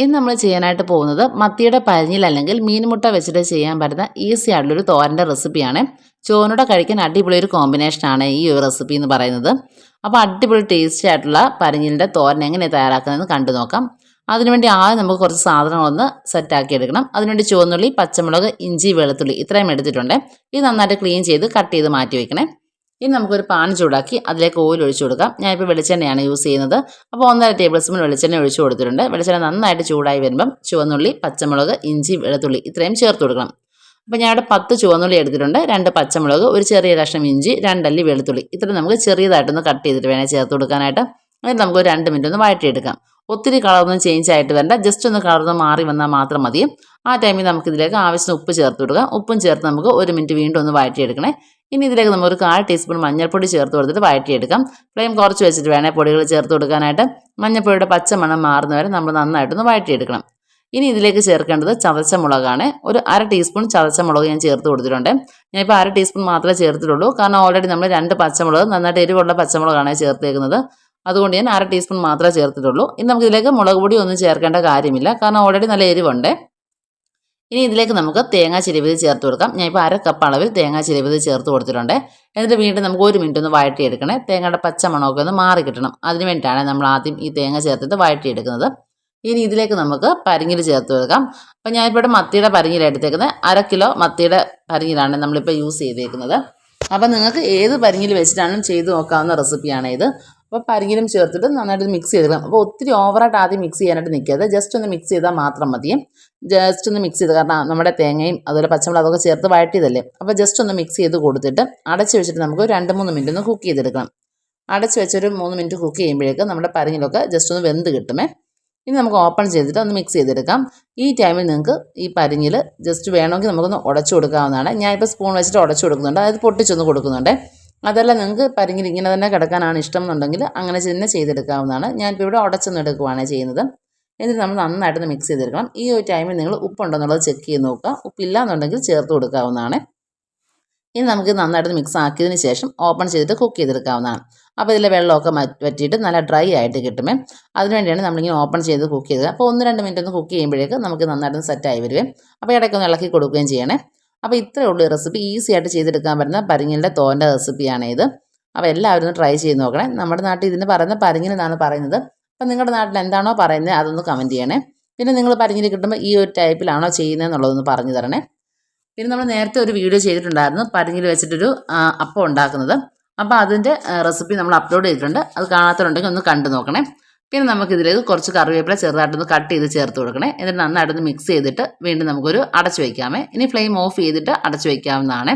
ഇന്ന് നമ്മൾ ചെയ്യാനായിട്ട് പോകുന്നത് മത്തിയുടെ പരിഞ്ഞിൽ അല്ലെങ്കിൽ മീൻമുട്ട വെച്ചിട്ട് ചെയ്യാൻ പറ്റുന്ന ഈസി ആയിട്ടുള്ളൊരു തോരന്റെ റെസിപ്പിയാണ്. ചോറിനോടെ കഴിക്കാൻ അടിപൊളി ഒരു കോമ്പിനേഷനാണ് ഈ ഒരു റെസിപ്പി എന്ന് പറയുന്നത്. അപ്പോൾ അടിപൊളി ടേസ്റ്റി ആയിട്ടുള്ള പരിഞ്ഞിലിന്റെ തോരൻ എങ്ങനെ തയ്യാറാക്കുന്നതെന്ന് കണ്ടു നോക്കാം. അതിനുവേണ്ടി ആദ്യം നമുക്ക് കുറച്ച് സാധനങ്ങളൊന്ന് സെറ്റാക്കി എടുക്കണം. അതിനുവേണ്ടി ചുവന്നുള്ളി പച്ചമുളക് ഇഞ്ചി വെളുത്തുള്ളി ഇത്രയും എടുത്തിട്ടുണ്ട്. ഇത് നന്നായിട്ട് ക്ലീൻ ചെയ്ത് കട്ട് ചെയ്ത് മാറ്റി വയ്ക്കണേ ഇനി നമുക്കൊരു പാൻ ചൂടാക്കി അതിലേക്ക് ഓയിൽ ഒഴിച്ചു കൊടുക്കാം. ഞാനിപ്പോൾ വെളിച്ചെണ്ണയാണ് യൂസ് ചെയ്യുന്നത്. അപ്പോൾ ഒന്നര ടേബിൾ സ്പൂൺ വെളിച്ചെണ്ണ ഒഴിച്ചു കൊടുത്തിട്ടുണ്ട്. വെളിച്ചെണ്ണ നന്നായിട്ട് ചൂടായി വരുമ്പം ചുവന്നുള്ളി പച്ചമുളക് ഇഞ്ചി വെളുത്തുള്ളി ഇത്രയും ചേർത്ത് കൊടുക്കണം. അപ്പോൾ ഞാൻ ഇവിടെ പത്ത് ചുവന്നുള്ളി എടുത്തിട്ടുണ്ട്. രണ്ട് പച്ചമുളക് ഒരു ചെറിയ കഷ്ണം ഇഞ്ചി രണ്ടല്ലി വെളുത്തുള്ളി. ഇത്ര നമുക്ക് ചെറിയതായിട്ടൊന്ന് കട്ട് ചെയ്തിട്ട് വേണേൽ ചേർത്ത് കൊടുക്കാനായിട്ട്. എന്നിട്ട് നമുക്ക് ഒരു രണ്ട് മിനിറ്റ് ഒന്ന് വഴറ്റിയെടുക്കാം. ഒത്തിരി കളറൊന്നും ചേഞ്ച് ആയിട്ട് വേണ്ട ജസ്റ്റ് ഒന്ന് കളർന്ന് മാറി വന്നാൽ മാത്രം മതി. ആ ടൈമിൽ നമുക്കിതിലേക്ക് ആവശ്യത്തിന് ഉപ്പ് ചേർത്ത് കൊടുക്കാം. ഉപ്പും ചേർത്ത് നമുക്ക് ഒരു മിനിറ്റ് വീണ്ടും ഒന്ന് വഴറ്റിയെടുക്കണേ. ഇനി ഇതിലേക്ക് നമ്മൾ ഒരു കാൽ ടീസ്പൂൺ മഞ്ഞൾപ്പൊടി ചേർത്ത് കൊടുത്തിട്ട് വഴറ്റിയെടുക്കാം. ഫ്ലെയിം കുറച്ച് വെച്ചിട്ട് വേണേൽ പൊടികൾ ചേർത്ത് കൊടുക്കാനായിട്ട്. മഞ്ഞൾപ്പൊടിയുടെ പച്ചമണം മാറുന്നവരെ നമ്മൾ നന്നായിട്ടൊന്ന് വഴറ്റിയെടുക്കണം. ഇനി ഇതിലേക്ക് ചേർക്കേണ്ടത് ചതച്ച മുളകാണ് ഒരു അര ടീസ്പൂൺ ചതച്ച മുളക് ഞാൻ ചേർത്ത് കൊടുത്തിട്ടുണ്ട്. ഞാനിപ്പോൾ അര ടീസ്പൂൺ മാത്രമേ ചേർത്തിട്ടുള്ളൂ. കാരണം ഓൾറെഡി നമ്മൾ രണ്ട് പച്ചമുളക് നന്നായിട്ട് എരിവുള്ള പച്ചമുളകാണ് ചേർത്തേക്കുന്നത്. അതുകൊണ്ട് ഞാൻ അര ടീസ്പൂൺ മാത്രമേ ചേർത്തിട്ടുള്ളൂ. ഇനി നമുക്ക് ഇതിലേക്ക് മുളക് പൊടി ഒന്നും ചേർക്കേണ്ട കാര്യമില്ല. കാരണം ഓൾറെഡി നല്ല എരിവുണ്ട്. ഇനി ഇതിലേക്ക് നമുക്ക് തേങ്ങാ ചിരവിത് ചേർത്ത് കൊടുക്കാം. ഞാൻ ഇപ്പോൾ അര കപ്പ് അളവിൽ തേങ്ങാ ചിരവിത് ചേർത്ത് കൊടുത്തിട്ടുണ്ട്. എന്നിട്ട് വീണ്ടും നമുക്ക് ഒരു മിനിറ്റ് ഒന്ന് വഴറ്റിയെടുക്കണേ. തേങ്ങയുടെ പച്ച മണമൊക്കെ ഒന്ന് മാറി കിട്ടണം. അതിന് വേണ്ടിയിട്ടാണ് നമ്മൾ ആദ്യം ഈ തേങ്ങ ചേർത്തിട്ട് വഴറ്റിയെടുക്കുന്നത്. ഇനി ഇതിലേക്ക് നമുക്ക് പരിങ്ങിൽ ചേർത്ത് കൊടുക്കാം. അപ്പോൾ ഞാനിപ്പോൾ മത്തിയുടെ പരിങ്ങിൽ എടുത്തേക്കുന്നത്. അര കിലോ മത്തിയുടെ പരിങ്ങിലാണ് നമ്മളിപ്പോൾ യൂസ് ചെയ്തേക്കുന്നത്. അപ്പോൾ നിങ്ങൾക്ക് ഏത് പരിങ്ങിൽ വെച്ചിട്ടാണെങ്കിലും ചെയ്ത് നോക്കാവുന്ന റെസിപ്പിയാണ് ഇത് അപ്പോൾ പരിങ്ങിലും ചേർത്തിട്ട് നന്നായിട്ട് മിക്സ് ചെയ്തെടുക്കണം. അപ്പോൾ ഒത്തിരി ഓവറായിട്ട് ആദ്യം മിക്സ് ചെയ്യാനായിട്ട് നിൽക്കരുത് ജസ്റ്റ് ഒന്ന് മിക്സ് ചെയ്താൽ മാത്രം മതി. ജസ്റ്റ് ഒന്ന് മിക്സ് ചെയ്ത് കാരണം നമ്മുടെ തേങ്ങയും അതുപോലെ പച്ചമുളക് അതൊക്കെ ചേർത്ത് വഴറ്റിയതല്ലേ? അപ്പോൾ ജസ്റ്റ് ഒന്ന് മിക്സ് ചെയ്ത് കൊടുത്തിട്ട് അടച്ച് വെച്ചിട്ട് നമുക്ക് രണ്ട് മൂന്ന് മിനിറ്റ് ഒന്ന് കുക്ക് ചെയ്തെടുക്കണം. അടച്ച് വെച്ചൊരു മൂന്ന് മിനിറ്റ് കുക്ക് ചെയ്യുമ്പോഴേക്ക് നമ്മുടെ പരിങ്ങിലൊക്കെ ജസ്റ്റ് ഒന്ന് വെന്ത് കിട്ടുമേ. ഇനി നമുക്ക് ഓപ്പൺ ചെയ്തിട്ട് ഒന്ന് മിക്സ് ചെയ്തെടുക്കാം. ഈ ടൈമിൽ നിങ്ങൾക്ക് ഈ പരിങ്ങിൽ ജസ്റ്റ് വേണമെങ്കിൽ നമുക്കൊന്ന് ഉടച്ചു കൊടുക്കാവുന്നതാണ്. ഞാനിപ്പോൾ സ്പൂൺ വെച്ചിട്ട് ഉടച്ചു കൊടുക്കുന്നുണ്ട്. അതായത് പൊട്ടിച്ചൊന്ന് കൊടുക്കുന്നുണ്ട്. അതല്ല നിങ്ങൾക്ക് പരിങ്ങിൽ ഇങ്ങനെ തന്നെ കിടക്കാനാണ് ഇഷ്ടം എന്നുണ്ടെങ്കിൽ അങ്ങനെ തന്നെ ചെയ്തെടുക്കാവുന്നതാണ്. ഞാനിപ്പോൾ ഇവിടെ ഉടച്ചൊന്നും എടുക്കുവാണ് ചെയ്യുന്നത്. എന്നിട്ട് നമ്മൾ നന്നായിട്ടൊന്ന് മിക്സ് ചെയ്തെടുക്കണം. ഈ ഒരു ടൈമിൽ നിങ്ങൾ ഉപ്പുണ്ടെന്നുള്ളത് ചെക്ക് ചെയ്ത് നോക്കുക. ഉപ്പില്ല എന്നുണ്ടെങ്കിൽ ചേർത്ത് കൊടുക്കാവുന്നതാണ്. ഇനി നമുക്ക് നന്നായിട്ട് മിക്സ് ആക്കിയതിന് ശേഷം ഓപ്പൺ ചെയ്തിട്ട് കുക്ക് ചെയ്തെടുക്കാവുന്നതാണ്. അപ്പോൾ ഇതിലെ വെള്ളമൊക്കെ വറ്റിയിട്ട് നല്ല ഡ്രൈ ആയിട്ട് കിട്ടുമേ. അതിനുവേണ്ടിയാണ് നമ്മളിങ്ങനെ ഓപ്പൺ ചെയ്ത് കുക്ക് ചെയ്തത്. അപ്പോൾ ഒന്ന് രണ്ട് മിനിറ്റ് ഒന്ന് കുക്ക് ചെയ്യുമ്പോഴേക്ക് നമുക്ക് നന്നായിട്ട് സെറ്റായി വരുവേ. അപ്പോൾ ഇടയ്ക്കൊന്ന് ഇളക്കി കൊടുക്കുകയും ചെയ്യണേ. അപ്പോൾ ഇത്രയേ ഉള്ളൂ റെസിപ്പി ഈസി ആയിട്ട് ചെയ്തെടുക്കാൻ പറ്റുന്ന പരിങ്ങലിന്റെ തോന്റെ റെസിപ്പിയാണ് ഇത്. അപ്പോൾ എല്ലാവരും ട്രൈ ചെയ്ത് നോക്കണേ. നമ്മുടെ നാട്ടിൽ ഇതിന് പറയുന്ന എന്നാണ് പറയുന്നത്. അപ്പോൾ നിങ്ങളുടെ നാട്ടിൽ എന്താണോ പറയുന്നത് അതൊന്ന് കമന്റ് ചെയ്യണേ. പിന്നെ നിങ്ങൾ പരിങ്ങിൽ കിട്ടുമ്പോൾ ഈ ഒരു ടൈപ്പിലാണോ ചെയ്യുന്നതെന്നുള്ളതൊന്ന് പറഞ്ഞു തരണേ. പിന്നെ നമ്മൾ നേരത്തെ ഒരു വീഡിയോ ചെയ്തിട്ടുണ്ടായിരുന്നു. പരിങ്ങിൽ വെച്ചിട്ടൊരു അപ്പം ഉണ്ടാക്കുന്നത്. അപ്പോൾ അതിന്റെ റെസിപ്പി നമ്മൾ അപ്ലോഡ് ചെയ്തിട്ടുണ്ട്. അത് കാണാത്തവരുണ്ടെങ്കിൽ ഒന്ന് കണ്ടു നോക്കണേ. പിന്നെ നമുക്കിതിലേക്ക് കുറച്ച് കറിവേപ്പില ചെറുതായിട്ടൊന്ന് കട്ട് ചെയ്ത് ചേർത്ത് കൊടുക്കണേ. എന്നിട്ട് നന്നായിട്ടൊന്ന് മിക്സ് ചെയ്തിട്ട് വീണ്ടും നമുക്കൊരു അടച്ചു വയ്ക്കാമേ ഇനി ഫ്ലെയിം ഓഫ് ചെയ്തിട്ട് അടച്ചു വയ്ക്കാവുന്നതാണ്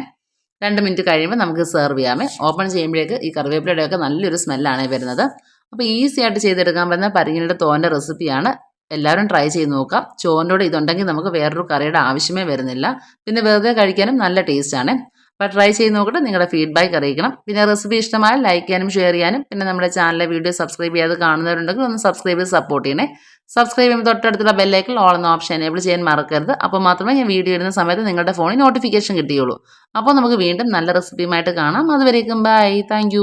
രണ്ട് മിനിറ്റ് കഴിയുമ്പോൾ നമുക്ക് സെർവ് ചെയ്യാമേ. ഓപ്പൺ ചെയ്യുമ്പോഴേക്ക് ഈ കറിവേപ്പിലയുടെയൊക്കെ നല്ലൊരു സ്മെല്ലാണ് വരുന്നത്. അപ്പോൾ ഈസി ആയിട്ട് ചെയ്തെടുക്കാൻ പറ്റുന്ന പരിങ്ങിയുടെ തോന്റെ റെസിപ്പിയാണ് എല്ലാവരും ട്രൈ ചെയ്ത് നോക്കാം. ചോറിന്റെ കൂടെ ഇതുണ്ടെങ്കിൽ നമുക്ക് വേറൊരു കറിയുടെ ആവശ്യമേ വരുന്നില്ല. പിന്നെ വെറുതെ കഴിക്കാനും നല്ല ടേസ്റ്റാണ് അപ്പോൾ ട്രൈ ചെയ്ത് നോക്കിയിട്ട് നിങ്ങളുടെ ഫീഡ്ബാക്ക് അറിയിക്കണം. പിന്നെ റെസിപ്പി ഇഷ്ടമായ ലൈക്ക് ചെയ്യാനും ഷെയർ ചെയ്യാനും പിന്നെ നമ്മുടെ ചാനലിലെ വീഡിയോ സബ്സ്ക്രൈബ് ചെയ്യാതെ കാണുന്നവരുണ്ടെങ്കിൽ ഒന്ന് സബ്സ്ക്രൈബ് ചെയ്ത് സപ്പോർട്ട് ചെയ്യണേ. സബ്സ്ക്രൈബ് ചെയ്യുമ്പോൾ തൊട്ടടുത്തുള്ള ബെല്ലൈക്കിൽ ഓൾ എന്ന ഓപ്ഷൻ എനേബിൾ ചെയ്യാൻ മറക്കരുത്. അപ്പോൾ മാത്രമേ ഞാൻ വീഡിയോ ഇടുന്ന സമയത്ത് നിങ്ങളുടെ ഫോണിൽ നോട്ടിഫിക്കേഷൻ കിട്ടിയുള്ളൂ. അപ്പോൾ നമുക്ക് വീണ്ടും നല്ല റെസിപ്പിയുമായിട്ട് കാണാം. അതുവരേക്കും ബൈ താങ്ക്